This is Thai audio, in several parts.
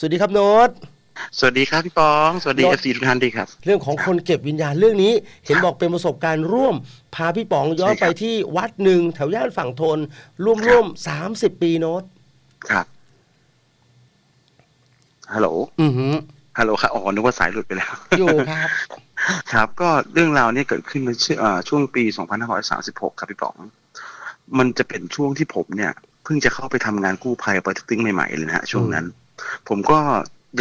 สวัสดีครับโน้ตสวัสดีครับพี่ปอง สวัสดีโน้เอตฟซีทุกท่านดีครับ เรื่องของคนเก็บวิญญาณเรื่องนี้ เห็นบอกเป็นประสบการณ์ร่วม พาพี่ป๋องย้อนใช่คไปรับที่วัดหนึ่งแถวย่านฝั่งทนร่วมครับร่วมสามสิบปีโน้ตครับฮัลโหลอือหือฮัลโหลครับอ๋อนึกว่าสายหลุดไปแล้วอยู่ครับ ครับก็เรื่องราวเนี้เกิดขึ้นในช่วงอ่าช่วงปี2536ครับพี่ป๋อง มันจะเป็นช่วงที่ผมเนี่ย เพิ่งจะเข้าไปทำงานกู้ภัยปอเต็กตึงใหม่ๆเลยนะฮะช่วงนั้น ผมก็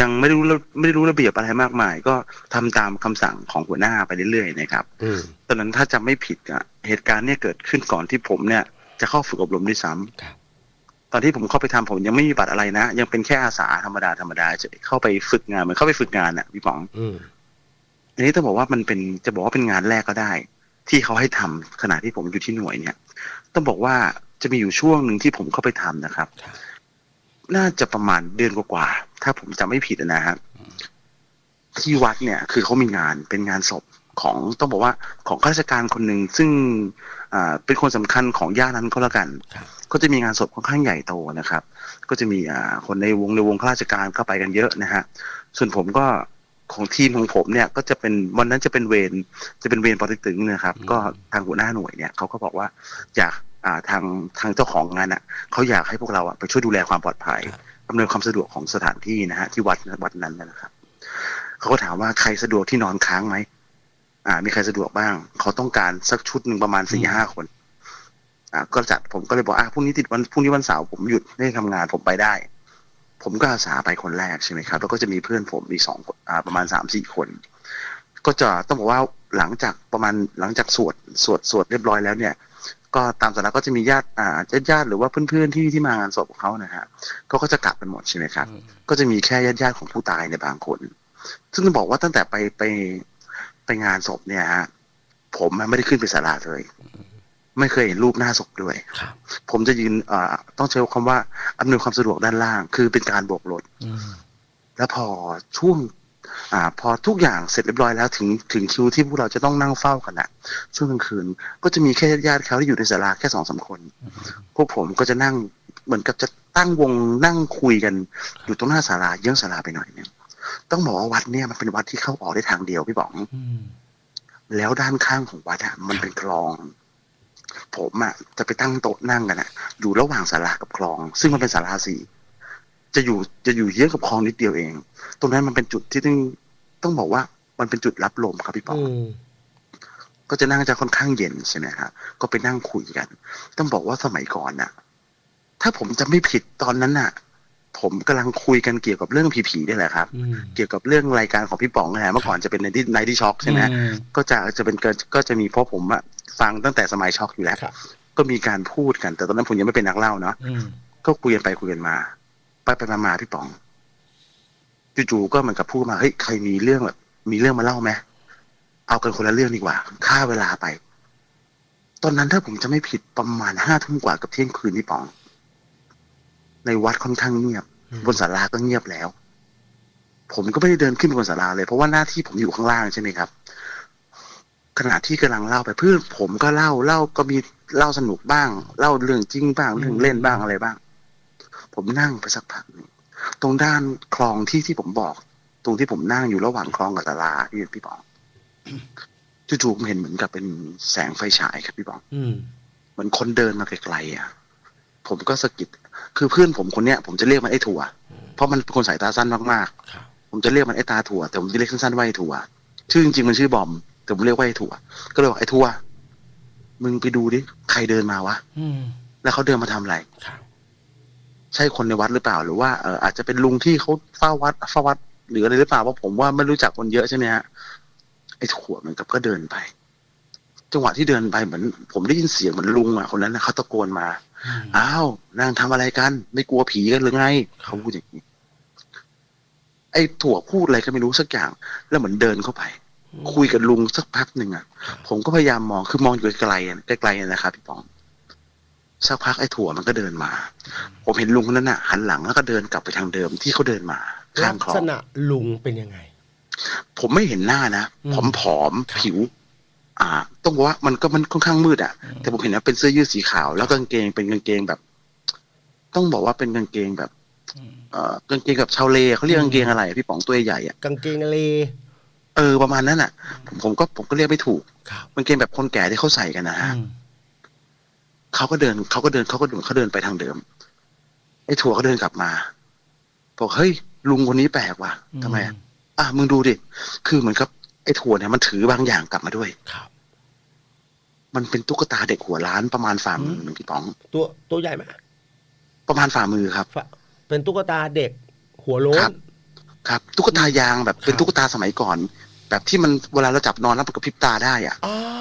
ยังไม่รู้ระไม่ได้รู้ระเบียบอะไรมากมาย ก็ทำตามคำสั่งของหัวหน้าไปเรื่อยๆนะครับอืมตอนนั้นถ้าจำไม่ผิดอะเหตุการณ์เนี่ยเกิดขึ้นก่อนที่ผมเนี่ย จะเข้าฝึกอบรมด้วยซ้ำครับตอนที่ผมเข้าไปทำผมยังไม่มีบัตรอะไรนะ ยังเป็นแค่อาสาธรรมดาธรรมดาเฉยเข้าไปฝึกงานเหมือนเข้าไปฝึกงานอะพี่ป๋องอืมอันนี้ต้องบอกว่ามันเป็นจะบอกว่าเป็นงานแรกก็ได้ ที่เขาให้ทำขณะที่ผมอยู่ที่หน่วยเนี่ย ต้องบอกว่าจะมีอยู่ช่วงหนึ่งที่ผมเข้าไปทำนะครับครับ น่าจะประมาณเดือนกว่าๆถ้าผมจำไม่ผิดนะฮะที่วัดเนี่ย คือเขามีงานเป็นงานศพของต้องบอกว่าของข้าราชการคนหนึ่งซึ่งอ่าเป็นคนสำคัญของย่านนั้นก็แล้วกันครับก็จะมีงานศพค่อนข้างใหญ่โตนะครับ ก็จะมีอ่าคนในวงในวงข้าราชการเข้าไปกันเยอะนะฮะส่วนผมก็ของทีมของผมเนี่ยก็จะเป็นวันนั้นจะเป็นเวรจะเป็นเวรปอเติกตึงนะครับอืมก็ทางหัวหน้าหน่วยเนี่ยเขาก็บอกว่าอยากอ่า ทางทางเจ้าของงานอะเขาอยากให้พวกเราอะไปช่วยดูแลความปลอดภัยอำนวยความสะดวกของสถานที่นะฮะที่วัดวัดนั้นนะครับเขาก็ถามว่าใครสะดวกที่นอนค้างไหมอ่า มีใครสะดวกบ้าง เขาต้องการสักชุดหนึ่งประมาณสี่ห้าคนอ่าก็จัดผมก็เลยบอกอะพรุ่งนี้ติดวันพรุ่งนี้วันเสาร์ผมหยุดไม่ได้ทำงานผมไปได้ ผมก็อาสาไปคนแรกใช่ไหมครับแล้วก็จะมีเพื่อนผมอีกสองคนอ่าประมาณสามสี่คน ก็จะต้องบอกว่าหลังจากประมาณหลังจากสวดสวดสวดเรียบร้อยแล้วเนี่ย ก็ตามสถานะก็จะมีญาติอ่าญาติญาติหรือว่าเพื่อนๆที่ที่มางานศพของเขานะฮะก็ก็จะกลับกันหมดใช่ไหมครับ ก็จะมีแค่ญาติญาติๆของผู้ตายในยบางคน ซึ่งต้องบอกว่าตั้งแต่ไปไปไปงานศพเนี่ยฮะผมอะไม่ได้ขึ้นไปศาลาเลย ไม่เคยเห็นรูปหน้าศพด้วยครับผมจะยืนเอ่อต้องใช้คำว่าอำนวยความสะดวกด้านล่าง คือเป็นการโบกรถอืมแล้วพอช่วง อ่า พอทุกอย่างเสร็จเรียบร้อยแล้วถึงถึงคิวที่พวกเราจะต้องนั่งเฝ้ากันอะช่วงกลางคืนก็จะมีแค่ญาติๆเขาที่อยู่ในศาลาแค่สองสามคน พวกผมก็จะนั่งเหมือนกับจะตั้งวงนั่งคุยกันอยู่ตรงหน้าศาลาเยื้องศาลาไปหน่อยนึงต้องบอกว่าวัดเนี่ยมันเป็นวัดที่เข้าออกได้ทางเดียวพี่บองอืมแล้วด้านข้างของวัดอะมันเป็นคลอง ผมอะจะไปตั้งโต๊ะนั่งกันอะอยู่ระหว่างศาลากับคลอง ซึ่งมันเป็นศาลาสี่จะอยู่จะอยู่เยื้องกับคลองนิดเดียวเอง ตรงนั้นมันเป็นจุดที่ต้องต้องบอกว่ามันเป็นจุดรับลมครับพี่ปองอืมก็จะนั่งจะค่อนข้างเย็นใช่ไหมฮะก็ไปนั่งคุยกัน ต้องบอกว่าสมัยก่อนน่ะ ถ้าผมจะไม่ผิดตอนนั้นน่ะ ผมกำลังคุยกันเกี่ยวกับเรื่องผีๆนี่แหละครับอืมเกี่ยวกับเรื่องรายการของพี่ป๋องนะฮะเมื่อก่อนจะเป็นในที่ในที่ช็อคใช่ไหมอืมก็จะจะเป็นเกินก็จะมีเพราะผมอะฟังตั้งแต่สมัยช็อกอยู่แล้วครับก็มีการพูดกัน แต่ตอนนั้นผมยังไม่เป็นนักเล่าเนาะอืมก็คุยกันไปคุยกันมา ไปไปมามาพี่ป๋อง จู่ๆก็เหมือนกับพูดมาเฮ้ยใครมีเรื่องแบบมีเรื่องมาเล่าไหมเอากันคนละเรื่องดีกว่าฆ่าเวลาไป ตอนนั้นถ้าผมจะไม่ผิดประมาณห้าทุ่มกว่ากับเที่ยงคืนพี่ป๋อง ในวัดค่อนข้างเงียบอืมบนศาลาก็เงียบแล้ว ผมก็ไม่ได้เดินขึ้นไปบนศาลาเลยเพราะว่าหน้าที่ผมอยู่ข้างล่างใช่ไหมครับขณะที่กำลังเล่าไปเพื่อนผมก็เล่าเล่าก็มีเล่าสนุกบ้าง เล่าเรื่องจริงบ้างเรื่องเล่นบ้างอะไรบ้าง ผมนั่งไปสักพักหนึ่ง ตรงด้านคลองที่ที่ผมบอก ตรงที่ผมนั่งอยู่ระหว่างคลองกับศาลาพี่พี่บอกจู่ๆผมเห็นเหมือนกับเป็นแสงไฟฉายครับพี่บอกอืมเหมือนคนเดินมาไกลๆอะ ผมก็สะกิดคือเพื่อนผมคนเนี้ยผมจะเรียกมันไอ้ถั่ว เพราะมันเป็นคนสายตาสั้นมากครับๆผมจะเรียกมันไอ้ตาถั่ว แต่ผมจะเรียกสั้นๆว่าไอ้ถั่ว ชื่อจริงๆมันชื่อบอม แต่ผมเรียกว่าไอ้ถั่ว ก็เลยบอกไอ้ถั่วมึงไปดูดิใครเดินมาวะอืมแล้วเขาเดินมาทำอะไรครับ ใช่คนในวัดหรือเปล่า หรือว่าเอออาจจะเป็นลุงที่เขาเฝ้าวัดเฝ้าวัด หรืออะไรหรือเปล่าเพราะผมว่าไม่รู้จักคนเยอะใช่ไหมฮะไอ้ถั่วเหมือนกับก็เดินไป จังหวะที่เดินไปเหมือน ผมได้ยินเสียงเหมือนลุงอะคนนั้นนะเขาตะโกนมาอืมอ้าวนั่งทำอะไรกัน ไม่กลัวผีกันหรือไงเขาพูดอย่างนี้ไอ้ถั่วพูดอะไรก็ไม่รู้สักอย่าง แล้วเหมือนเดินเข้าไป คุยกับลุงสักพักหนึ่งอะ ผมก็พยายามมองคือมองอยู่ไกลๆอะไกลๆอะนะครับพี่ปอง สักพักไอ้ถั่วมันก็เดินมา ผมเห็นลุงคนนั้นน่ะหันหลังแล้วก็เดินกลับไปทางเดิมที่เขาเดินมาลัข้างกคลอษงณะลุงเป็นยังไง ผมไม่เห็นหน้านะอืผมมผอมครับผิว อ่า ต้องบอกว่ามันก็มันค่อนข้างมืดอะ แต่ผมเห็นว่าเป็นเสื้อยืดสีขาว แล้วกางเกงเป็นกางเกงแบบ ต้องบอกว่าเป็นกางเกงแบบ เอ่อกางเกงกับชาวเลเขาเรียกกางเกงอะไรอะพี่ป๋องตัวใหญ่ๆอะกางเกงเลเออประมาณนั้นอะผมผมก็ผมก็เรียกไม่ถูกครับ กางเกงแบบคนแก่ที่เขาใส่กันนะฮะ อืม เขาก็เดินเขาก็เดินเขาก็เดินเขาเดินไปทางเดิม ไอ้ถั่วเขาเดินกลับมาบอกเฮ้ยลุงคนนี้แปลกว่ะทำไมอะอะมึงดูดิคือเหมือนกับไอ้ถั่วเนี่ยมันถือบางอย่างกลับมาด้วยครับมันเป็นตุ๊กตาเด็กหัวล้านประมาณฝ่ามือหนึ่งพี่ป๋อง ตัวตัวใหญ่ไหมประมาณฝ่ามือครับฝเป็นตุ๊กตาเด็กหัวโล้ครันบครับ ตุ๊กตายางแบบเป็นครับตุ๊กตาสมัยก่อน แบบที่มันเวลาเราจับนอนแล้วมันกระพริบตาได้อะอ่าอ่า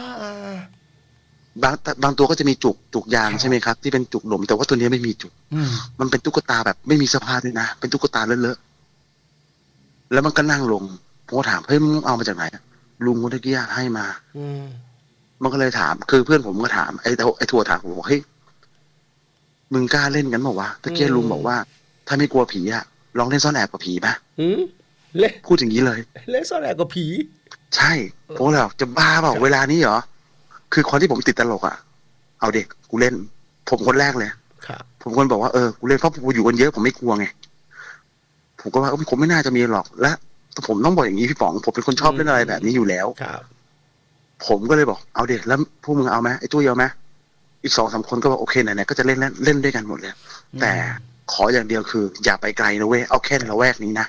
บางบางตัวก็จะมีจุกจุกยางครับใช่ไหมครับ ที่เป็นจุกหลมแต่ว่าตัวนี้ไม่มีจุกอืมมันเป็นตุ๊กตาแบบไม่มีเสื้อผ้าด้วยนะเป็นตุ๊กตาเลอะๆแล้วมันก็นั่งลงผมก็ถามเฮ้ยมึงเอามาจากไหนอะลุงคนตะกี้ให้มา อืมมันก็เลยถาม คือเพื่อนผมก็ถามไอ้ไอ้ทัวถามผมบอกเฮ้ยมึงกล้าเล่นกันบอกว่าวะตะกี้ลุงบอกว่า ถ้าไม่กลัวผีอะลองเล่นซ่อนแอบกับผีปะอืมเล่นพูดอย่างนี้เลย เล่นซ่อนแอบกับผี ใช่ผมก็เลยบอกจะบ้าเปล่าครับเวลานี้เหรอ คือคนที่ผมติดตลกอะเอาเด็กกูเล่น ผมคนแรกเลยครับผมคนบอกว่าเออกูเล่นเพราะผมอยู่กันเยอะผมไม่กลัวไงผมก็ว่าเออผมไม่น่าจะมีหรอกและผมต้องบอกอย่างนี้พี่ป๋อง ผมเป็นคนชอบเล่นอะไรแบบนี้อยู่แล้วครับ ผมก็เลยบอกเอาเด็กแล้วพวกมึงเอาไหมไอ้ตุ้ยเอาไหมอีกสองสามคนก็บอกโอเคไหนๆก็จะเล่นเล่นเล่นด้วยกันหมดเลยแต่ขออย่างเดียวคือ อย่าไปไกลนะเว้ยเอาแค่ในละแวกนี้นะ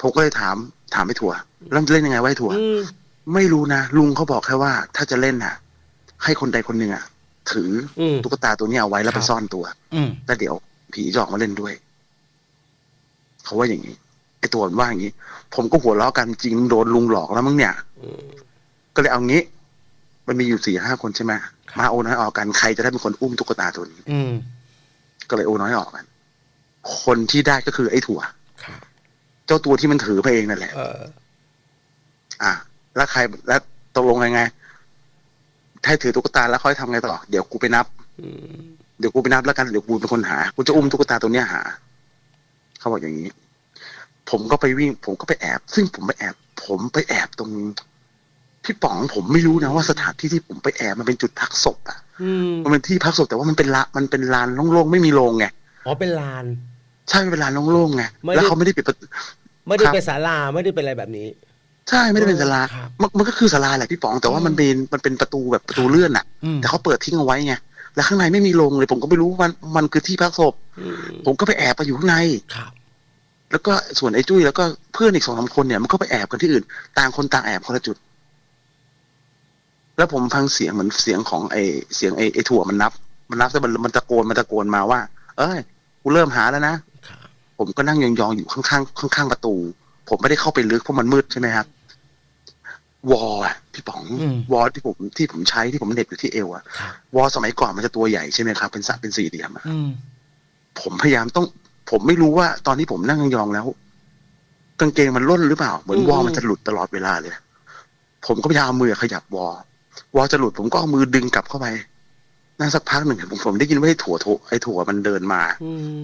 ผมก็เลยถามถามไอ้ถั่วแล้วเล่นยังไงวะไอ้ถั่วอืม ไม่รู้นะลุงเขาบอกแค่ว่า ถ้าจะเล่นน่ะ ให้คนใดคนหนึ่งอะถืออืมตุ๊กตาตัวนี้เอาไว้แล้วครัไปบซ่อนตัว อืมแล้วเดี๋ยวผีจะออกมาเล่นด้วย เขาว่าอย่างนี้ไอ้ตัวมันว่าอย่างนี้ ผมก็หัวเราะกันจริงโดนลุงหลอกแล้วมั้งเนี่ยอืมก็เลยเอางี้ มันมีอยู่สี่ห้าคนใช่ไหมครับมาโอน้อยออกกันใครจะได้เป็นคนอุ้มตุ๊กตาตัวนี้ อืมก็เลยโอน้อยออกกัน คนที่ได้ก็คือไอ้ถั่วครับเจ้าตัวที่มันถือไปเองนั่นแหละเอออะ แล้วใครแล้วตกลงยังไงถ้าถือตุ๊กตาแล้วค่อยทำไงต่อ เดี๋ยวกูไปนับอืมเดี๋ยวกูไปนับแล้วกันเดี๋ยวกูเป็นคนหากูจะอุ้มตุ๊กตาตัวเนี้ยหา เขาบอกอย่างนี้ ผมก็ไปวิ่ง ผมก็ไปแอบ ซึ่งผมไปแอบ ผมไปแอบตรงพี่ป๋องผมไม่รู้นะว่าสถานที่ที่ผมไปแอบมันเป็นจุดพักศพอะอืมมันเป็นที่พักศพแต่ว่ามันเป็นละมันเป็นลานโล่งๆไม่มีโรงไงอ๋อเป็นลานใช่มันเป็นลานโล่งๆไงไม่ได้แล้วเขาไม่ได้ปิดประตูไม่ได้ครับเป็นศาลาไม่ได้เป็นอะไรแบบนี้ ใช่ไม่ได้เป็นศาลาครับ มันมันก็คือศาลาแหละพี่ป๋องแต่ว่าอืมมันเป็นมันเป็นประตูแบบประตูเลื่อนอะอืมแต่เขาเปิดทิ้งเอาไว้ไงแล้วข้างในไม่มีโรงเลย ผมก็ไม่รู้ว่ามันมันคือที่พักศพ อืมผมก็ไปแอบไปอยู่ข้างใน ครับ แล้วก็ส่วนไอ้จุ้ยแล้วก็เพื่อนอีกสองสามคนเนี่ยมันก็ไปแอบกันที่อื่น ต่างคนต่างแอบคนละจุด แล้วผมฟังเสียงเหมือนเสียงของไอ้เสียงไอ้ไอ้ถั่วมันนับ มันนับแต่มันมันตะโกนมันตะโกนมาว่า เอ้ยกูเริ่มหาแล้วนะครับ ผมก็นั่งยองๆอยู่ข้างๆข้างๆประตู ผมไม่ได้เข้าไปลึกเพราะมันมืดใช่ไหมครับ วอลอะพี่ป๋องอืมวอลที่ผมที่ผมใช้ที่ผมเหน็บอยู่ที่เอวอะครับวอลสมัยก่อนมันจะตัวใหญ่ใช่ไหมครับ เป็นสัเป็นสี่เหลี่ยมอะอืมผมพยายามต้อง ผมไม่รู้ว่าตอนที่ผมนั่งยองๆแล้วกางเกงมันล่นหรือเปล่า เหมือนอืมวอลมันจะหลุดตลอดเวลาเลย ผมก็พยายามเอามือขยับวอลวอลจะหลุดผมก็เอามือดึงกลับเข้าไปนั่งสักพักหนึ่งผมผมได้ยินว่าไอ้ถั่วโถไอ้ถั่วมันเดินมาอืม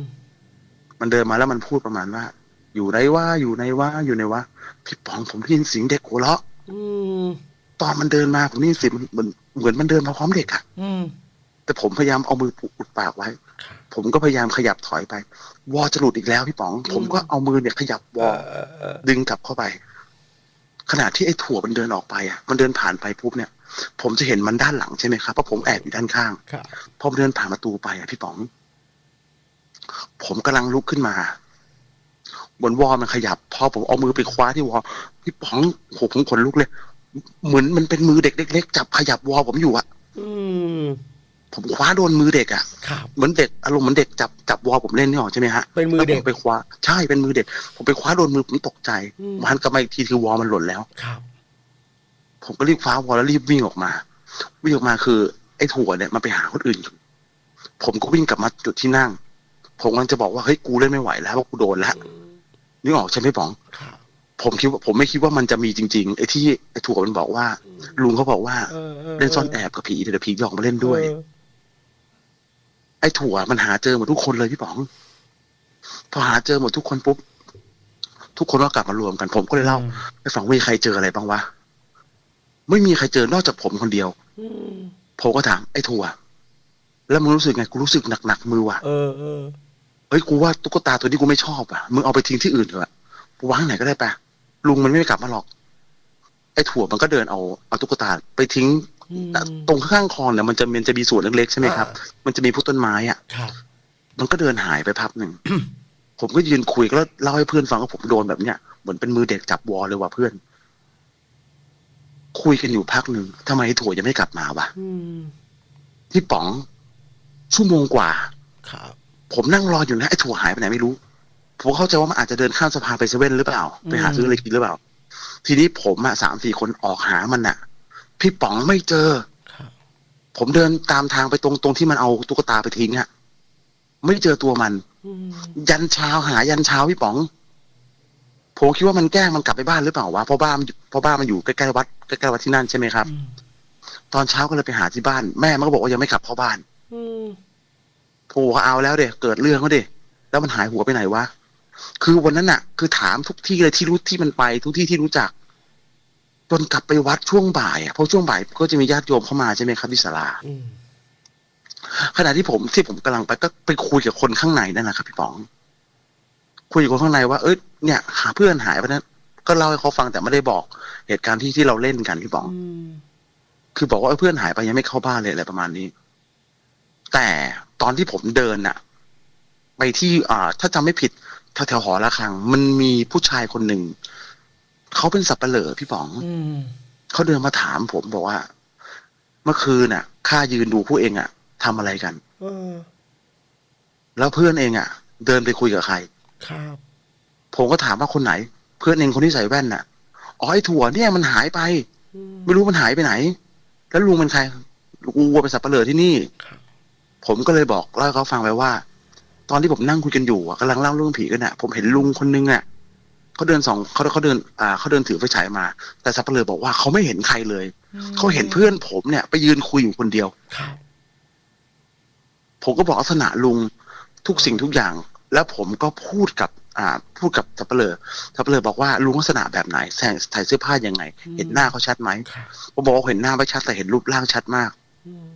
มันเดินมาแล้วมันพูดประมาณว่า อยู่ไหนว่าอยู่ไหนว่าอยู่ไหนว่าพี่ป๋องผมได้ยินเสียงเด็กหัวเราะ อืมตอนมันเดินมาผมได้ยินเสียงมันเหมือนเหมือนมันเดินมาพร้อมเด็กอะอืมแต่ผมพยายามเอามืออุดปากไว้ครับผมก็พยายามขยับถอยไป วอลจะหลุดอีกแล้วพี่ป๋อง ผมก็เอามือเนี่ยขยับวเออลอเออเออดึงกลับเข้าไป ขณะที่ไอ้ถั่วมันเดินออกไปอะ มันเดินผ่านไปปุ๊บเนี่ย ผมจะเห็นมันด้านหลังใช่ไหมครับเพราะผมแอบอยู่ด้านข้างครับพอมันเดินผ่านประตูไปอะพี่ป๋อง ผมกำลังลุกขึ้นมา บนวอลมันขยับ พอผมเอามือไปคว้าที่วอลพี่ป๋องโหผมขนลุกเลย เหมือนมันเป็นมือเด็กเล็กๆจับขยับวอลผมอยู่อะอืม ผมคว้าโดนมือเด็กอะครับ เหมือนเด็กอารมณ์เหมือนเด็กจับจับวอลผมเล่นนี่ออกใช่ไหมฮะเป็นมือเด็ก แล้วผไปคว้าใช่เป็นมือเด็ก ผมไปคว้าโดนมือผมตกใจอืม มันกลับมาอีกทีคือวอลมันหล่นแล้ว ครับ ผมก็รีบคว้าวอลแล้วรีบวิ่งออกมา วิ่งออกมาคือไอ้ถั่วเนี่ยมันไปหาคนอื่นอยู่ผมก็วิ่งกลับมาจุดที่นั่ง ผมกำลังจะบอกว่าเฮ้ยกูเล่นไม่ไหวแล้วว่ากูโดนแล้ว อืม นึกออกใช่ไหมป๋องครับผมคิดว่าผมไม่คิดว่ามันจะมีจริงๆไอ้ที่ไอ้ถั่วมันบอกว่าอืมลุงเขาบอกว่าเออออเล่นซ่อนแอบกับผีเดี๋ยวผีจะออกมาเล่นด้วยเออไอ้ถั่วมันหาเจอหมดทุกคนเลยพี่ป๋อง พอหาเจอหมดทุกคนปุ๊บทุกคนก็กลับมารวมกันผมก็เลยเล่าไปฟังว่ามีใครเจออะไรบ้างวะไม่มีใครเจอนอกจากผมคนเดียวอืมผมก็ถามไอ้ถั่วแล้วมึงรู้สึกไงกูรู้สึกหนักๆมือว่ะเออ เออเฮ้ยกูว่าตุ๊กตาตัวนี้กูไม่ชอบอะมึงเอาไปทิ้งที่อื่นเถอะกูวางไหนก็ได้ปะลุงมันไม่กลับมาหรอก ไอ้ถั่วมันก็เดินเอาเอาตุ๊กตาไปทิ้งอืมตรงข้างๆคลองเนี่ยมันจะมันจะมีสวนเล็กๆใช่ไหมครับ มันจะมีพวกต้นไม้อะครับมันก็เดินหายไปพักหนึ่งผมก็ยืนคุยแล้วเล่าให้เพื่อนฟังว่าผมโดนแบบเนี้ยเหมือนเป็นมือเด็กจับวอลเลยว่ะเพื่อน คุยกันอยู่พักหนึ่งทำไมไอ้ถั่วยังไม่กลับมาวะอืมที่ป๋องชั่วโมงกว่า ครับ ผมนั่งรออยู่นะไอ้ถั่วหายไปไหนไม่รู้ ผมเข้าใจว่ามันอาจจะเดินข้ามสะพานไปเซเว่นหรือเปล่า ไปหาซื้ออะไรกินหรือเปล่า ทีนี้ผมอะสามสี่คนออกหามันอะพี่ป๋องไม่เจอครับผมเดินตามทางไปตรงตรงที่มันเอาตุ๊กตาไปทิ้งอะไม่เจอตัวมันอืมยันเช้าหายันเช้าพี่ป๋อง ผมคิดว่ามันแกล้งมันกลับไปบ้านหรือเปล่าวะเพราะบ้านมันอยู่เพราะบ้านมันอยู่ใกล้ๆวัดใกล้ๆวัดที่นั่นใช่ไหมครับอืมตอนเช้าก็เลยไปหาที่บ้าน แม่มันก็บอกว่ายังไม่กลับเข้าบ้านอืม โผเอาแล้วเด็เกิดเรื่องก็ดิแล้วมันหายหัวไปไหนวะคือวันนั้นน่ะคือถามทุกที่เลยที่รู้ที่มันไป ทุกที่ที่รู้จัก จนกลับไปวัดช่วงบ่ายอะเพราะช่วงบ่ายก็จะมีญาติโยมเข้ามาใช่ไหมครับที่ศาลาอืมขณะที่ผมที่ผมกำลังไปก็ไปคุยกับคนข้างในนั่นนะครับพี่ป๋อง คุยกับคนข้างในว่าเอ้ยเนี่ย หาเพื่อนหายไปนั้นก็เล่าให้เขาฟังแต่ไม่ได้บอก เหตุการณ์ที่ที่เราเล่นกันพี่ป๋องอืมคือบอกว่าเอ้ยเพื่อนหายไปยังไม่เข้าบ้านเลยอะไรประมาณนี้ แต่ตอนที่ผมเดินน่ะไปที่อ่าถ้าจำไม่ผิดแถวแถวหอระฆัง มันมีผู้ชายคนหนึ่งเขาเป็นสับเปลอพี่ป๋องอืมเขาเดินมาถามผมบอกว่า เมื่อคืนน่ะข้ายืนดูผู้เองอะทำอะไรกันเออแล้วเพื่อนเองอะเดินไปคุยกับใคร ครับ ผมก็ถามว่าคนไหน เพื่อนเองคนที่ใส่แว่นน่ะอ๋อไอ้ถั่วเนี่ยมันหายไปอืมไม่รู้มันหายไปไหน แล้วลุงเป็นใครลุงวัวเป็นสับเปลือที่นี่ครับ ผมก็เลยบอกเล่าให้เขาฟังไปว่า ตอนที่ผมนั่งคุยกันอยู่อะกำลังเล่าเรื่องผีกันน่ะผมเห็นลุงคนนึงอะเขาเดินสองเขาเขาเดินอ่าเขาเดินถือไฟฉายมา แต่สับเปลือบอกว่าเขาไม่เห็นใครเลย เขาเห็นเพื่อนผมเนี่ย ไปยืนคุยอยู่คนเดียวครับผมก็บอกลักษณะลุงทุกสิ่งทุกอย่าง แล้วผมก็พูดกับ อ่า พูดกับสับเปลือสับเปลือบอกว่าลุงลักษณะแบบไหนใส่ใส่เสื้อผ้ายังไง เห็นหน้าเขาชัดไหมครับผมบอกว่าเห็นหน้าไม่ชัดแต่เห็นรูปร่างชัดมาก อืม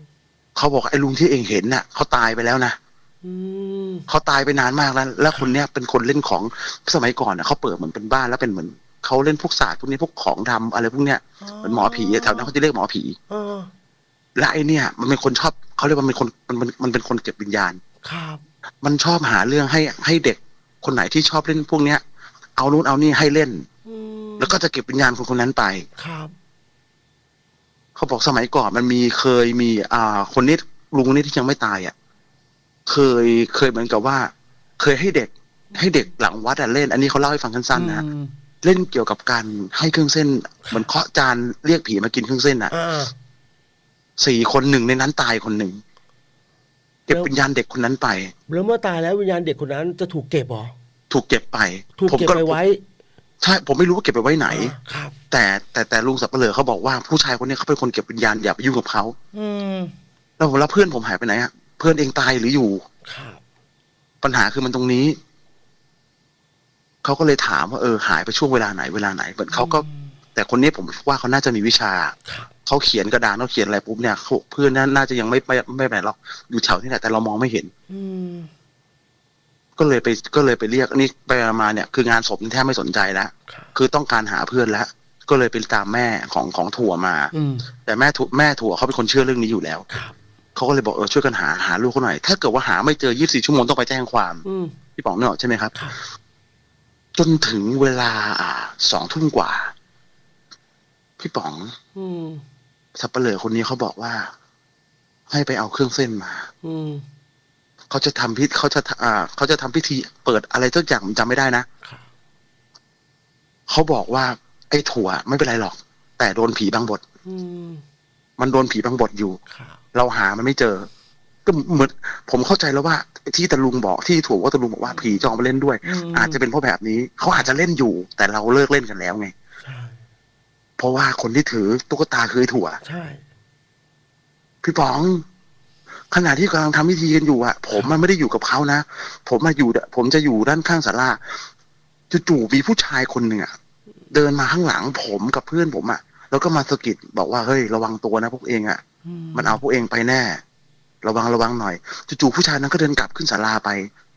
เขาบอกไอ้ลุงที่เองเห็นน่ะเขาตายไปแล้วนะอืมเขาตายไปนานมากแล้ว แล้วคนเนี้ยเป็นคนเล่นของสมัยก่อนน่ะเขาเปิดเหมือนเป็นบ้านแล้วเป็นเหมือนเขาเล่นพวกศาสตร์พวกนี้พวกของดำอะไรพวกเนี้ยเหมือนหมอผีอะแถวนั้นเขาจะเรียกหมอผีเออและไอเนี่ย มันเป็นคนชอบเขาเรียกว่ามันเป็นคนมันมันมันเป็นคนเก็บวิญญาณ ครับ มันชอบหาเรื่องให้ให้เด็กคนไหนที่ชอบเล่นพวกเนี้ย เอานู่นเอานี่ให้เล่นอืมแล้วก็จะเก็บวิญญาณคนคนนั้นไปครับ เขาบอกสมัยก่อนมันมีเคยมี อ่า คนนี้ลุงคนนี้ที่ยังไม่ตายอะ เคยเคยเหมือนกับว่า เคยให้เด็ก ให้เด็กหลังวัดอะเล่น อันนี้เขาเล่าให้ฟังสั้นๆนะอืมเล่นเกี่ยวกับการให้เครื่องเส้นเหมือนเคาะจานเรียกผีมากินเครื่องเส้นอะอ่าสี่คนหนึ่งในนั้นตายคนหนึ่งเก็บแล้ววิญญาณเด็กคนนั้นไปแล้วเมื่อตายแล้ววิญญาณเด็กคนนั้นจะถูกเก็บเหรอถูกเก็บไป ถูกผมเก็บก็ไปไว้ ใช่ผมไม่รู้ว่าเก็บไปไว้ไหนอ่าครับ แต่แต่แต่ลุงสับเปลือเขาบอกว่าผู้ชายคนนี้เขาเป็นคนเก็บวิญญาณอย่าไปยุ่งกับเขาอืมแล้วผมแล้วเพื่อนผมหายไปไหนอะเพื่อนเองตายหรืออยู่ ครับ ปัญหาคือมันตรงนี้ เขาก็เลยถามว่าเออหายไปช่วงเวลาไหนเวลาไหนเหมือนเขาก็อืมแต่คนนี้ผมว่าเขาน่าจะมีวิชา ครับ เขาเขียนกระดานเขาเขียนอะไรปุ๊บเนี่ยเขาเพื่อนน่าน่าจะยังไม่ไม่ไม่ไปไหนหรอกอยู่แถวนี่แหละแต่เรามองไม่เห็น อืม ก็เลยไปก็เลยไปเรียกอันนี้ไปมาเนี่ยคืองานศพนี่แทบไม่สนใจแล้วครับคือต้องการหาเพื่อนแล้วก็เลยไปตามแม่ของของถั่วมาอืมแต่แม่ถั่วแม่ถั่วเขาเป็นคนเชื่อเรื่องนี้อยู่แล้วครับเขาก็เลยบอกเออช่วยกันหาหาลูกเขาหน่อย ถ้าเกิดว่าหาไม่เจอ24ชั่วโมงต้องไปแจ้งความอืมพี่ป๋องเนกอะใช่ไหมครับครับจนถึงเวลาอ่าสองทุ่มกว่า พี่ป๋องอืมสับเปลือคนนี้เขาบอกว่า ให้ไปเอาเครื่องเส้นมา อืม เขาจะทำพิธีเขาจะอ่าเขาจะทำพิธีเปิดอะไรสักอย่างผมจำไม่ได้นะครับเขาบอกว่า ไอ้ถั่วไม่เป็นไรหรอก แต่โดนผีบางบทอืมมันโดนผีบางบทอยู่ครับเราหามันไม่เจอ ก็เหมือนผมเข้าใจแล้วว่า ที่ตะลุงบอกที่ถั่วว่าตะลุงบอกว่าผีจองมาเล่นด้วยมอาจจะเป็นเพราะแบบนี้เขาอาจจะเล่นอยู่ แต่เราเลิกเล่นกันแล้วไงใช่เพราะว่าคนที่ถือตุ๊กตาคือไอ้ถั่วใช่พี่ป๋อง ขณะที่กำลังทำพิธีกันอยู่อะ ผมมันไม่ได้อยู่กับเขานะ ผมมาอยู่ ผมจะอยู่ด้านข้างศาลาจู่ๆมีผู้ชายคนหนึ่งอะเดินมาข้างหลังผมกับเพื่อนผมอะ แล้วก็มาสะกิดบอกว่าเฮ้ยระวังตัวนะพวกเองอะ มันเอาพวกเองไปแน่ ระวังระวังหน่อยจู่ๆผู้ชายนั้นก็เดินกลับขึ้นศาลาไป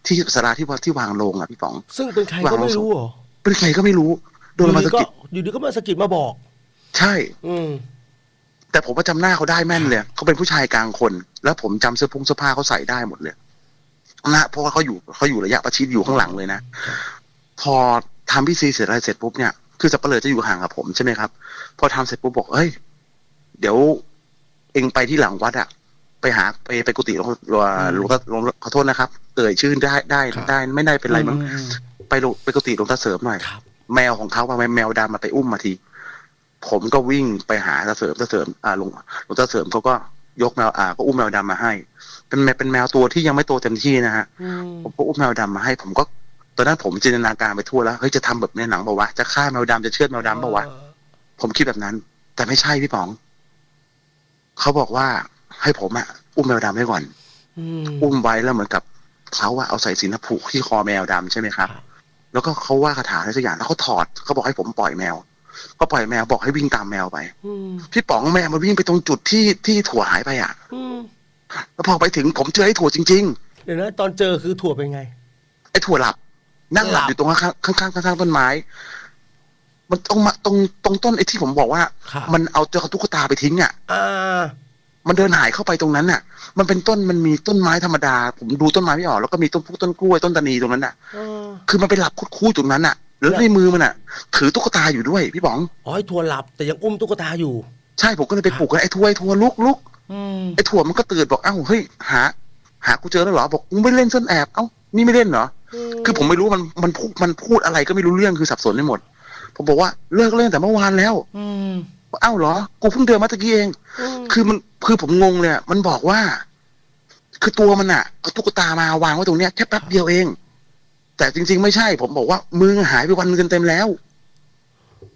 ที่สาราที่ว่าที่วางลงอะพี่ป๋อง ซึ่งเป็นใครก็ไม่รู้เหรอเป็นใครก็ไม่รู้ โดนอยู่มาดีสะก็กิดอยู่ดีก็มาสะกิดมาบอก ใช่ อืม แต่ผมก็จำหน้าเขาได้แม่นเลยเขาเป็นผู้ชายกลางคน แล้วผมจำเสื้อพุงเสื้อผ้าเขาใส่ได้หมดเลยนะเพราะว่าเขาอยู่เขาอยู่ระยะประชิดอยู่ข้างหลังเลยนะพอทำพิธีเสร็จอะไรเสร็จปุ๊บเนี่ยคือสับเปลือจะอยู่ห่างกับผมใช่ไหมครับ พอทำเสร็จปุ๊บบอกเฮ้ย เดี๋ยว เองไปที่หลังวัดอะไปหาไปไปกุฏิหลวงหลวงหลวงตาหลวงขอโทษนะครับ เอ่ยชื่อได้ได้ครับได้ไม่ได้เป็นไรมั้งอืไปหลวงไปกุฏิหลวงตาเสริมหน่อยครับแมวของเขาว่าแมวดำมาไปอุ้มมาที ผมก็วิ่งไปหาตาเสริมตาเสริมอ่าหลวงหลวงตาเสริมเขาก็ยกแมวอ่าก็อุ้มแมวดำมาให้ เป็นแมวเป็นแมวตัวที่ยังไม่โตเต็มที่นะฮะอืมผมก็อุ้มแมวดำมาให้ ผมก็ตอนนั้นผมจินตนาการไปทั่วแล้วเฮ้ยจะทำแบบในหนังเปล่าวะจะฆ่าแมวดำจะเชือดแมวดำเปล่าวะผมคิดแบบนั้น แต่ไม่ใช่พี่ป๋องเขาบอกว่าให้ผมอะอุ้มแมวดำให้ก่อนอืมอุ้มไว้แล้วเหมือนกับเขาอะเอาใส่สินผูกที่คอแมวดำใช่ไหมครับครับ แล้วก็เขาว่าคาถาอะไรสักอย่างแล้วเขาถอดเขาบอกให้ผมปล่อยแมว ก็ปล่อยแมวบอกให้วิ่งตามแมวไปอืมพี่ป๋องแมวมันวิ่งไปตรงจุดที่ที่ถั่วหายไปอะอืมแล้วพอไปถึงผมเจอไอ้ถั่วจริงเดี๋ยวนะตอนเจอคือถั่วเป็นไงๆไอ้ถั่วหลับ นั่งหลับหลับอยู่ตรงข้างข้างข้างข้างข้างต้นไม้ มันตรงมาตรงตรงต้นไอ้ที่ผมบอกว่าครับมันเอาเจอตุ๊กตาไปทิ้งอะอ่ามันเดินหายเข้าไปตรงนั้นน่ะ มันเป็นต้นมันมีต้นไม้ธรรมดา ผมดูต้นไม้ไม่ออก แล้วก็มีต้นพวกต้นกล้วยต้นตานีตรงนั้นน่ะเออคือมันไปหลับคุดคู่ตรงนั้นน่ะ แล้วในมือมันน่ะ ถือตุ๊กตาอยู่ด้วยพี่ป๋องอ๋อไอ้ถั่วหลับแต่ยังอุ้มตุ๊กตาอยู่ ใช่ผมก็เลยไปปลุกกันไอ้ทัวไอ้ทัวลุกลุกอืมไอ้ถั่วมันก็ตื่นบอกเอ้าเฮ้ยหา หากูเจอแล้วเหรอบอกมึงไม่เล่นซ่อนแอบเอ้านี่ไม่เล่นเหรอคือผมไม่รู้มันมันพูดมันพูดอะไรก็ไม่รู้เรื่องคือสับสนไปหมด ผมบอกว่าเลิกเล่นแต่เมื่อวานแล้วอืมเอ้าเหรอ กูเพิ่งเดินมาตะกี้เอง คือมันคือผมงงเลยอะมันบอกว่า คือตัวมันอะเอาตุ๊กตามาวางไว้ตรงเนี้ยแค่แป๊บเดียวเอง แต่จริง ๆ ไม่ใช่ ผมบอกว่ามึงหายไปวันนึงเต็มๆแล้ว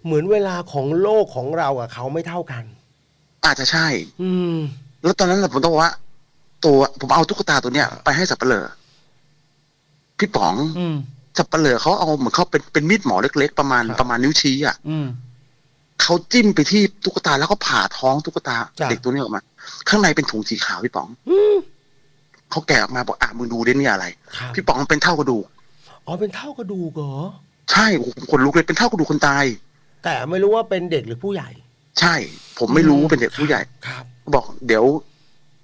เหมือนเวลาของโลกของเรากับเขาไม่เท่ากัน อาจจะใช่ อืม แล้วตอนนั้นน่ะผมต้องบอกว่า ตัวผมเอาตุ๊กตาตัวเนี้ยไปให้สับเปลือพี่ป๋องอืม สับเปลือเขาเอาเหมือนเขาเป็นเป็นมีดหมอเล็ก ๆ ประมาณครับ ประมาณนิ้วชี้อะ อืม เขาจิ้มไปที่ตุ๊กตาแล้วก็ผ่าท้องตุ๊กตาจ้ะ เด็กตัวนี้ออกมา ข้างในเป็นถุงสีขาวพี่ป๋อง อืมเขาแกะออกมาบอกอะมึงดูดิเนี่ยอะไร ครับพี่ป๋องมันเป็นเท่ากระดูก อ๋อเป็นเท่ากระดูกเหรอ ใช่โอ้โหผมขนลุกเลยเป็นเท่ากระดูกคนตาย แต่ไม่รู้ว่าเป็นเด็กหรือผู้ใหญ่ ใช่ ผมไม่รู้ว่าเป็นเด็กผู้ใหญ่ ครับ บอกเดี๋ยว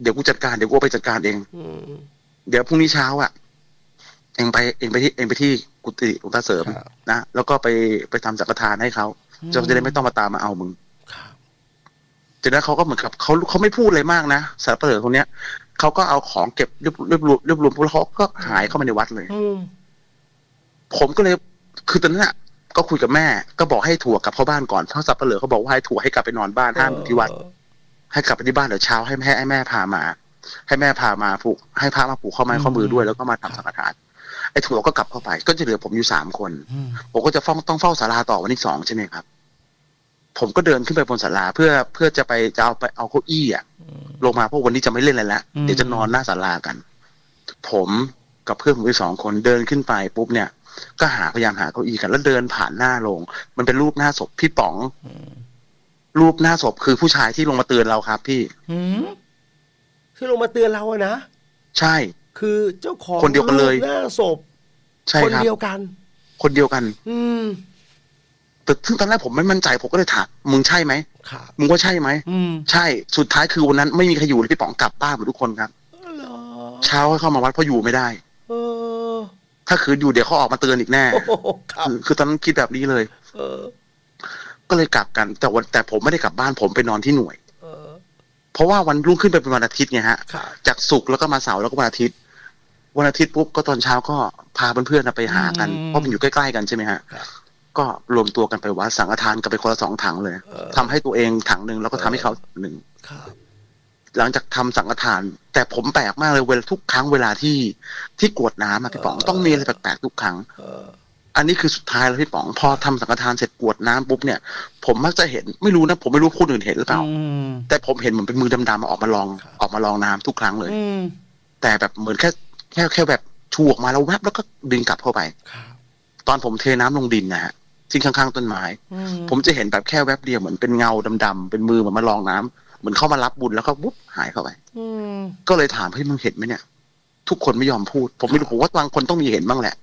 เดี๋ยวกูจัดการเดี๋ยวกูเอาไปจัดการเอง อืมเดี๋ยวพรุ่งนี้เช้าอะ เองไปเองไปที่เองไปที่กุฏิหลวงตาเสริมครับ นะแล้วก็ไปไปทำสังฆทานให้เขาจะจะได้ไม่ต้องมาตามมาเอามึงครับ จากนั้นเขาก็เหมือนกับเขาเขาไม่พูดอะไรมากนะสารเปลือคนเนี้ยเขาก็เอาของเก็บรวบรวบรวมรวบรวมพวกเขาก็หายเข้ามาในวัดเลย อืม ผมก็เลยคือตอนนั้นน่ะก็คุยกับแม่ ก็บอกให้ถั่วกลับเข้าบ้านก่อนเพราะสับเปลือเขาบอกว่าให้ถั่วให้กลับไปนอนบ้านห้ามอยู่ที่วัด ให้กลับไปที่บ้านเดี๋ยวเช้าให้แม่ให้แม่พามา ให้แม่พามาผูกให้พระมาผูกข้อไม้ข้อมือด้วยแล้วก็มาทำสังฆทานไอ้ถั่วก็กลับเข้าไป ก็จะเหลือผมอยู่สามคนอืมผมก็จะเฝ้าต้องเฝ้าศาลาต่อวันที่สองใช่ไหมครับ ผมก็เดินขึ้นไปบนศาลาเพื่อเพื่อจะไปจะเอาไปเอาเก้าอี้อะอืมลงมาเพราะวันนี้จะไม่เล่นอะไรแล้วอืมเดี๋ยวจะนอนหน้าศาลากัน ผมกับเพื่อนผมอีกสองคนเดินขึ้นไปปุ๊บเนี่ย ก็หาพยายามหาเก้าอี้กัน แล้วเดินผ่านหน้าโรงมันเป็นรูปหน้าศพพี่ป๋องอืมรูปหน้าศพคือผู้ชายที่ลงมาเตือนเราครับ พี่หืมที่ลงมาเตือนเราอะนะใช่ คือเจ้าของคนเดียวกันเลยรูปหน้าศพใช่คนครับเดียวกัน คนเดียวกัน อืมแต่ซึ่งตอนแรกผมไม่มั่นใจผมก็เลยถามมึงใช่ไหมครับมึงว่าใช่ไหมอืมใช่ สุดท้ายคือวันนั้นไม่มีใครอยู่เลยพี่ป๋องกลับบ้านหมดทุกคนครับเหรอเช้าให้เข้ามาวัดเพราะอยู่ไม่ได้ เออ ถ้าคืนอยู่เดี๋ยวเขาออกมาเตือนอีกแน่โอ้โหครับคือคือตอนนั้นคิดแบบนี้เลย เออ ก็เลยกลับกัน แต่วันแต่ผมไม่ได้กลับบ้านผมไปนอนที่หน่วยเออเพราะว่าวันรุ่งขึ้นไปเป็นวันอาทิตย์ไงฮะครับจากศุกร์แล้วก็มาเสาร์แล้วก็วันอาทิตย์ วันอาทิตย์ปุ๊บก็ตอนเช้าก็พาเพื่อนๆน่ะไปหากันเพราะมันอยู่ใกล้ๆกันใช่ไหมฮะครับก็รวมตัวกันไปวัดสังฆทานกันไปคนละสองถังเลยเออทำให้ตัวเองถังหนึ่งแล้วก็ทำให้เขาถังหนึ่งครับ หลังจากทำสังฆทาน แต่ผมแปลกมากเลยเวลาทุกครั้งเวลาที่ที่กรวดน้ำอะพี่ป๋องต้องมีอะไรแปลกๆทุกครั้งเอออันนี้คือสุดท้ายแล้วพี่ป๋องพอทำสังฆทานเสร็จกรวดน้ำปุ๊บเนี่ย ผมมักจะเห็นไม่รู้นะผมไม่รู้คนอื่นเห็นหรือเปล่าอืมแต่ผมเห็นเหมือนเป็นมือดำๆออกมาลองครับออกมาลองน้ำทุกครั้งเลยอืมแต่แบบเหมือนแค่แค่แค่แบบชูออกมาแล้วแวบแล้วก็ดึงกลับเข้าไปครับตอนผมเทน้ำลงดินนะฮะที่ข้างๆต้นไม้อืมผมจะเห็นแบบแค่แวบเดียวเหมือนเป็นเงาดำๆเป็นมือเหมือนมาลองน้ำเห มือนเข้ามารับบุญแล้วก็วุบหายเข้าไปอืมก็เลยถามเฮ้ยมึงเห็นไหมเนี่ย ทุกคนไม่ยอมพูด ผมไม่รู้ผมว่าบางคนต้องมีเห็นบ้างแหละ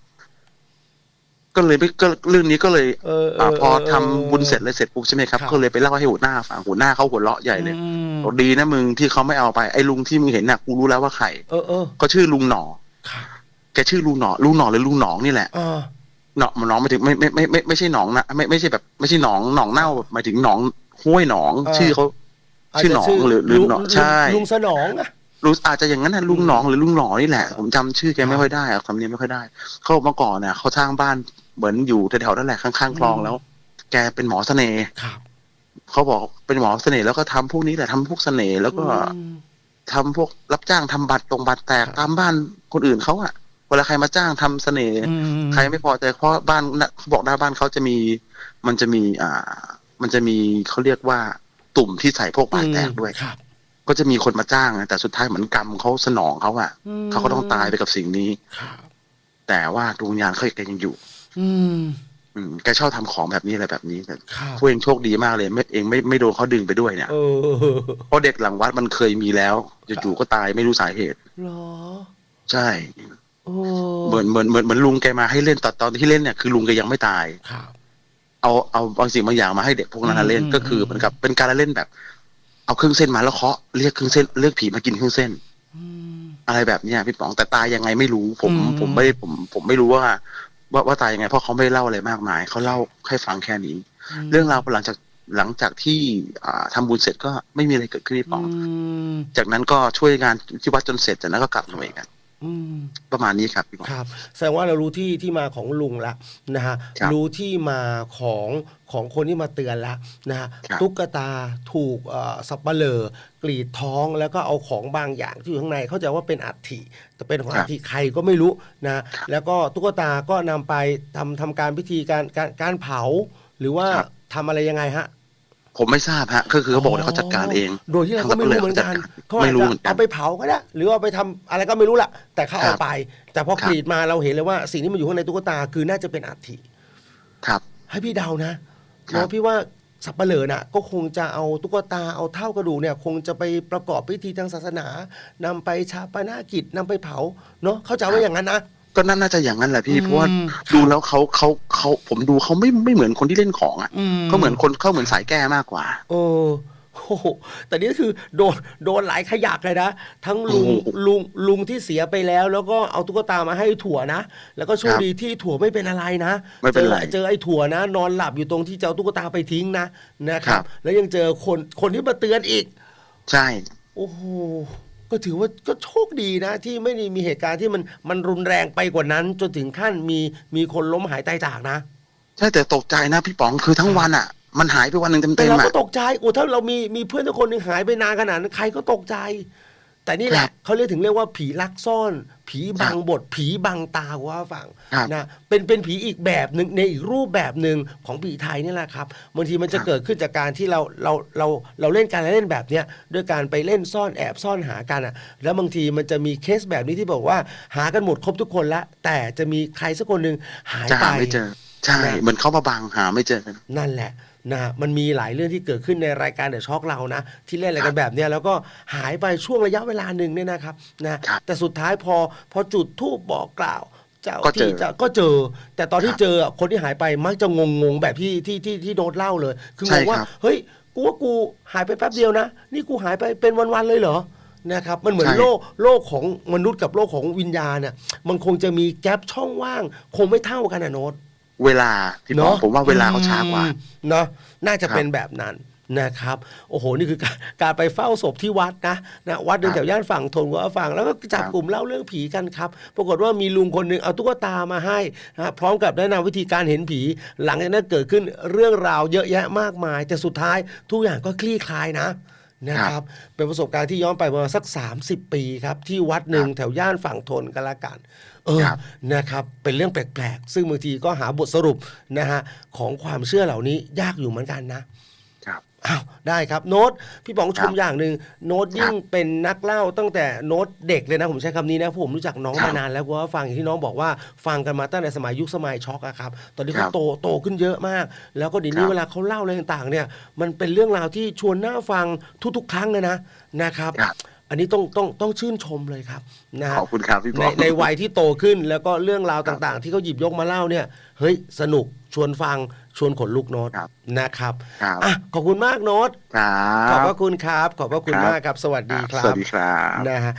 ก็เลยไม่ก็เรื่องนี้ก็เลยเออเอ่าพอทำบุญเสร็จเลยเสร็จปุ๊บใช่ไหมครับครับก็เลยไปเล่าให้หัวหน้าฟังหัวหน้าเขาหัวเราะใหญ่เลยอืมบอกดีนะมึงที่เขาไม่เอาไปไอ้ลุงที่มึงเห็นน่ะกูรู้แล้วว่าใครเออเออก็ชื่อลุงหนอครับแกชื่อลุงหนอลุงหนอหรือลุงหนองนี่แหละอ่าหนองมันหนองไม่ถึงไม่ไม่ไม่ไม่ไม่ใช่หนองนะไม่ไม่ใช่แบบ ไม่ใช่หนองหนองเน่าหมายถึงหนองห้วยหนอง ชื่อเขา ชื่อหนองหรือหรือลุงหนองลุงใช่ลุงสนองอะรู้อาจจะอย่างนั้นนะลุงหนองหรือลุงหนอนี่แหละ ผมจำชื่อแกไม่ค่อยได้อะคำนี้ไม่ค่อยได้ เขาบอกเมื่อก่อนเนี่ยเขาสร้างบ้านเหมือนอยู่แถวๆนั่นแหละข้างๆคลองแล้ว แกเป็นหมอเสน่ห์ครับเขาบอกเป็นหมอเสน่ห์แล้วก็ทำพวกนี้แหละทำพวกเสน่ห์แล้วก็อืมทำพวกรับจ้างทำบัตรตรงบัตรแตกครับตามบ้านคนอื่นเขาอะเวลาใครมาจ้างทำเสน่ห์อืมใครไม่พอใจเพราะบ้านน่ะเขาบอกหน้าบ้านเขาจะมี มันจะมี อ่า มันจะมีเขาเรียกว่า ตุ่มที่ใส่พวกบาดแตกด้วยครับ ก็จะมีคนมาจ้างนะแต่สุดท้ายเหมือนกรรมเขาสนองเขาอะอืมเขาก็ต้องตายไปกับสิ่งนี้ครับแต่ว่าดวงวิญญาณเขาแกยังอยู่ อืมอืมแกชอบทำของแบบนี้อะไรแบบนี้แต่ครับพวกเองโชคดีมากเลยไม่เองไม่ไม่โดนเขาดึงไปด้วยเนี่ยเออเพราะเด็กหลังวัดมันเคยมีแล้วจู่ๆก็ตายไม่รู้สาเหตุเหรอ ใช่โอ้เหมือนเหมือนเหมือนเหมือนลุงแกมาให้เล่นตอนตอนที่เล่นเนี่ยคือลุงแกยังไม่ตายครับ เอาเอาบางสิ่งบางอย่างมาให้เด็กพวกนั้นนะเล่นอืมก็คือเหมือนกับเป็นการละเล่นแบบ เอาเครื่องเส้นมาแล้วเคาะเรียกเครื่องเส้นเรียกผีมากินเครื่องเส้นอืมอะไรแบบเนี้ยพี่ป๋องแต่ตายยังไงไม่รู้ ผมอืมผมไม่ได้ผม ผมไม่รู้ว่า ว่าว่าตายยังไง เพราะเขาไม่ได้เล่าอะไรมากมายเขาเล่าให้ฟังแค่นี้ เรื่องราวหลังจากหลังจากที่อ่าทำบุญเสร็จก็ไม่มีอะไรเกิดขึ้นพี่ป๋องมจากนั้นก็ช่วยงานที่วัดจนเสร็จจากนั้นก็กลับหน่วยกัน อืม ประมาณนี้ครับพี่ป๋องครับ แสดงว่าเรารู้ที่ที่มาของลุงละนะฮะครับรู้ที่มาของของคนที่มาเตือนละนะฮะครับ ตุ๊กตาถูกเอ่อสับเปลอกรีดท้องแล้วก็เอาของบางอย่างที่อยู่ข้างในเข้าใจว่าเป็นอัฐิแต่เป็นของอัฐิใครก็ไม่รู้นะแล้วก็ตุ๊กตาก็นำไปทำทำการพิธีการการการเผา หรือว่าครับ ทำอะไรยังไงฮะ ผมไม่ทราบฮะก็คือเขาบอกว่าเขาจัดการเอง โดยที่เราก็ไม่รู้เหมือนกันเขาอาไม่จรู้จะเหมือนกันเอาไปเผาก็ได้หรือเอาไปทำอะไรก็ไม่รู้ละแต่เขาครัเอาบไป แต่พอครับกรีดมาเราเห็นเลยว่า สิ่งที่มันอยู่ข้างในตุ๊กตาคือน่าจะเป็นอัฐิครับ ให้พี่เดานะครับเนาะพี่ว่าสับเปลือน่ะก็คงจะเอาตุ๊กตาเอาเท่ากระดูกเนี่ย คงจะไปประกอบพิธีทางศาสนานำไปชาปนากิจนำไปเผาเนาะเข้าใจว่าอย่างนั้นนะ ก็น่าจะอย่างนั้นแหละพี่อืมเพราะว่าครับดูแล้วเขาเขาเขาผมดูเขาไม่ไม่เหมือนคนที่เล่นของอะอืมเขาเหมือนคนเขาเหมือนสายแก้มากกว่าโอ้โหแต่นี่คือโดนโดนหลายขยักเลยนะ ทั้งลุงโอ้โหลุงลุงที่เสียไปแล้ว แล้วก็เอาตุ๊กตามาให้ถั่วนะ แล้วก็โชคครับดีที่ถั่วไม่เป็นอะไรนะไม่เป็นไรจอเจอไอ้ถั่วนะ นอนหลับอยู่ตรงที่จะเอาตุ๊กตาไปทิ้งนะนะครัครับบแล้วยังเจอคนคนที่มาเตือนอีก ใช่ โอ้โห ก็ถือว่าก็โชคดีนะ ที่ไม่ได้มีเหตุการณ์ที่มันมันรุนแรงไปกว่านั้น จนถึงขั้นมีมีคนล้มหายตายจากนะ ใช่แต่ตกใจนะพี่ป๋องคือทั้งวันอะ มันหายไปวันหนึ่งแต่เต็มเราๆอะก็ตกใจโอ้ถ้าเรามีมีเพื่อนสักคนหนึ่งหายไปนานขนาดนั้นใครก็ตกใจ แต่นี่แหคละรับเขาเรียกถึงเรียกว่าผีลักซ่อน ผีบังครับบทผีบังตาว่าฟังครับนะเป็นเป็นผีอีกแบบหนึ่งในอีกรูปแบบหนึ่งของผีไทยนี่แหละครับบางทีมันจะครับเกิดขึ้นจากการที่เราเราเราเราเล่นการเล่นแบบเนี้ยด้วยการไปเล่นซ่อนแอบซ่อนหากันอะ แล้วบางทีมันจะมีเคสแบบนี้ที่บอกว่า หากันหมดครบทุกคนละแต่จะมีใครสักคนหนึ่งหายจะไปหาไม่เจอใช่นะเหมือนเขามาบังหาไม่เจอนั่นแหละ นะมันมีหลายเรื่องที่เกิดขึ้นในรายการเดอะช็อกเรานะ ที่เล่นอะไรกันแบบเนี้ยแล้วก็หายไปช่วงระยะเวลาหนึ่งเนี่ยนะครับนะครับแต่สุดท้ายพอพอจุดทูบบอกกล่าวเจ้าก็เจอที่จะก็เจอ แต่ตอนที่ครับเจอคนที่หายไปมักจะงงงๆแบบที่ที่ที่ที่โน้ตเล่าเลย คืองงว่าใช่ครับเฮ้ย กูว่ากูหายไปแป๊บเดียวนะ นี่กูหายไปเป็นวันๆเลยเหรอนะครับมันเหมือนใช่โลกโลกของมนุษย์กับโลกของวิญญาณเนี่ยมันคงจะมีแกลบช่องว่าง คงไม่เท่ากันนะโน้ต เวลาพี่ป๋องผมว่าเวลาเขาช้ากว่าอืมเนาะน่าจะครับเป็นแบบนั้นนะครับ โอ้โห นี่คือการการไปเฝ้าศพที่วัดนะนะวัดหนึ่งครับแถวย่านฝั่งทนก็ฝั่งแล้วก็จับครับกลุ่มเล่าเรื่องผีกันครับ ปรากฏว่ามีลุงคนหนึ่งเอาตุ๊กตามาให้นะพร้อมกับแนะนำวิธีการเห็นผี หลังจากนั้นเกิดขึ้นเรื่องราวเยอะแยะมากมาย แต่สุดท้ายทุกอย่างก็คลี่คลายนะนะครับเป็นประสบการณ์ที่ย้อนไปประมาณสัก 30 ปีครับ ที่วัดหนึ่งแถวย่านฝั่งทนกันละกัน เออครับ นะครับเป็นเรื่องแปลกๆ ซึ่งบางทีก็หาบทสรุปนะฮะของความเชื่อเหล่านี้ยากอยู่เหมือนกันนะครับ อ้าวได้ครับโน้ตพี่ป๋องชมครับอย่างหนึ่งโน้ตยิ่งเป็นนักเล่าตั้งแต่โน้ตเด็กเลยนะผมใช้คำนี้นะเพราะผมรู้จักน้องครับมานานแล้วเพราะว่าฟังอย่างที่น้องบอกว่าฟังกันมาตั้งแต่สมัยยุคสมัยช็อกอะครับตอนนี้ครัเขาบโตโตขึ้นเยอะมาก แล้วก็เดี๋ยวนี้ครับ เวลาเขาเล่าอะไรต่างๆเนี่ยมันเป็นเรื่องราวที่ชวนน่าฟังทุกๆ ครั้งเลยนะนะครับ ครับ อันนี้ต้องต้องต้องชื่นชมเลยครับนะฮะขอบคุณครับพี่บในอมในวัยที่โตขึ้นแล้วก็เรื่องราวต่างๆ ที่เขาหยิบยกมาเล่าเนี่ยเฮ้ยสนุกชวนฟังชวนขนลุกโน้ตครับนะครับครับอะขอบคุณมากโน้ตครัขอบบพระคุณครับ ขอบพระคุณครับมากครับ สวัสดีครัสวับสดีครับนะฮะ